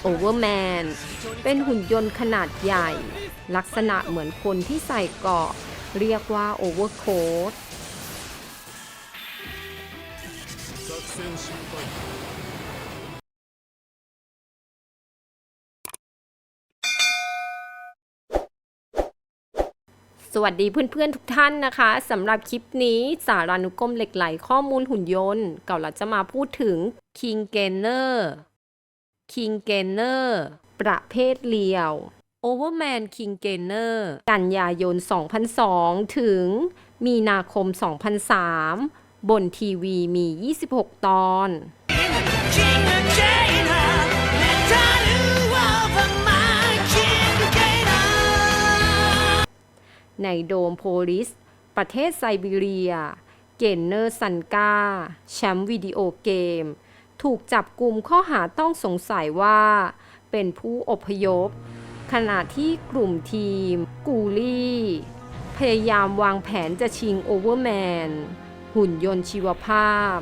โอเวอร์แมน เป็นหุ่นยนต์ขนาดใหญ่ ลักษณะเหมือนคนที่ใส่เกาะ เรียกว่าโอเวอร์โค้ทสวัสดีเพื่อนๆทุกท่านนะคะสำหรับคลิปนี้สารานุกรมเหล็กไหลข้อมูลหุ่นยนต์ เก่าเราจะมาพูดถึง King g a i n e r Gainer King Gainer ประเภทเลียว Overman King Gainer กันยายน 2002 ถึงมีนาคม 2003 บนทีวีมี 26 ตอน ในโดมโพลิส ประเทศไซบีเรีย เกนเนอร์ซันกาแชมป์วิดีโอเกม ถูกจับกลุ่มข้อหาต้องสงสัยว่า เป็นผู้อพยพ ขณะที่กลุ่มทีม กูลี่ พยายามวางแผนจะชิงโอเวอร์แมน หุ่นยนต์ชีวภาพ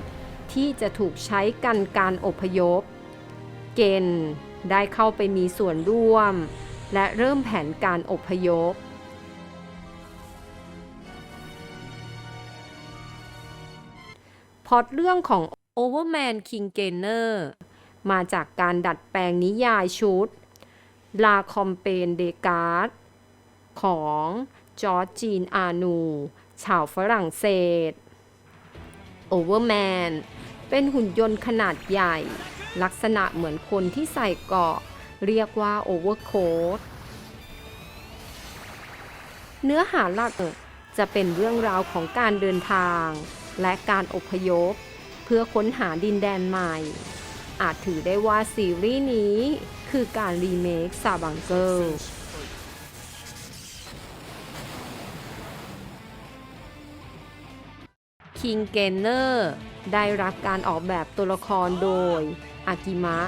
ที่จะถูกใช้กันการอพยพ เกนได้เข้าไปมีส่วนร่วม และเริ่มแผนการอพยพพอตเรื่องของ Overman King Gainer มาจากการดัดแปลงนิยายชุด La c o m p a n de Garde ของจอร์จจีนอานู ชาวฝรั่งเศส Overman เป็นหุ่นยนต์ขนาดใหญ่ ลักษณะเหมือนคนที่ใส่เกาะ เรียกว่า Overcoat เนื้อหาหลักจะเป็นเรื่องราวของการเดินทาง และการอพยพ พื่อค้นหาดินแดนใหม่ อาจถือได้ว่าซีรีส์นี้คือการรีเมคซาบังเกิลคิงเกนเนอร์ได้รับการออกแบบตัวละครโดยอากิมะ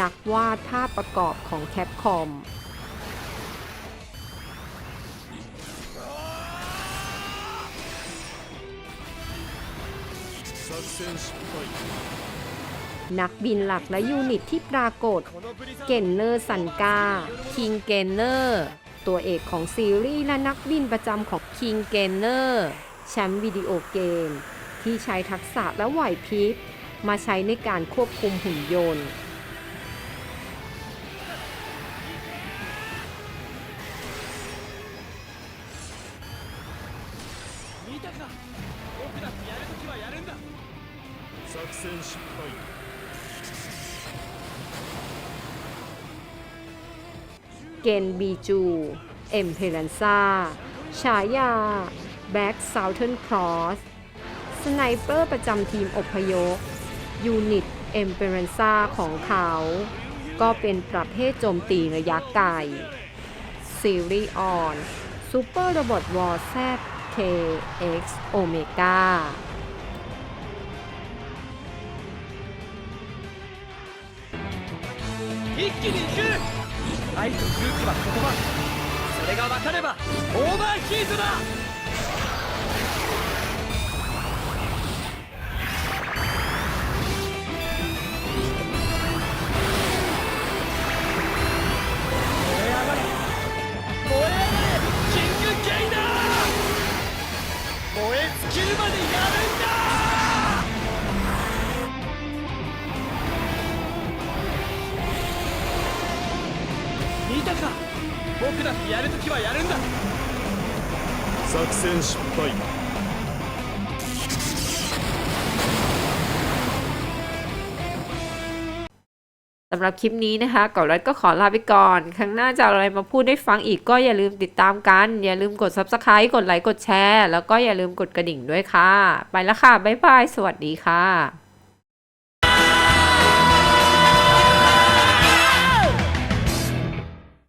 นักวาดภาพประกอบของแคปคอม นักบินหลักและยูนิตที่ปรากฏ เกนเนอร์สันกา คิงเกนเนอร์ ตัวเอกของซีรีส์และนักบินประจำของคิงเกนเนอร์แชมป์วิดีโอเกม ที่ใช้ทักษะและไหวพริบมาใช้ในการควบคุมหุ่นยนต์ 僕だってやるときはやるんだ作戦失敗 เกนบีจู เอ็มเพลันซาฉายา แบ็กเซาเทิร์นครอส สไนเปอร์ประจำทีมอพยพ ยูนิตเอ็มเปรนซาของเขา ก็เป็นประเภทโจมตีระยะไกล ซีรีส์ออนซูเปอร์โรบอทวอร์แซ ดเคเอ็กซ์โอเมกา 一気に行く愛と勇気は言葉それが分かればオーバーヒートだ 僕だってやるときはやるんだ作戦失敗 สำหรับคลิปนี้นะคะก่อนรัดก็ขอลาไปก่อน ครั้งหน้าจะเอาอะไรมาพูดได้ฟังอีกก็อย่าลืมติดตามกัน อย่าลืมกด Subscribe กดไลค์ กดแชร์ แล้วก็อย่าลืมกดกระดิ่งด้วยค่ะ ไปแล้วค่ะ บ๊ายบาย สวัสดีค่ะ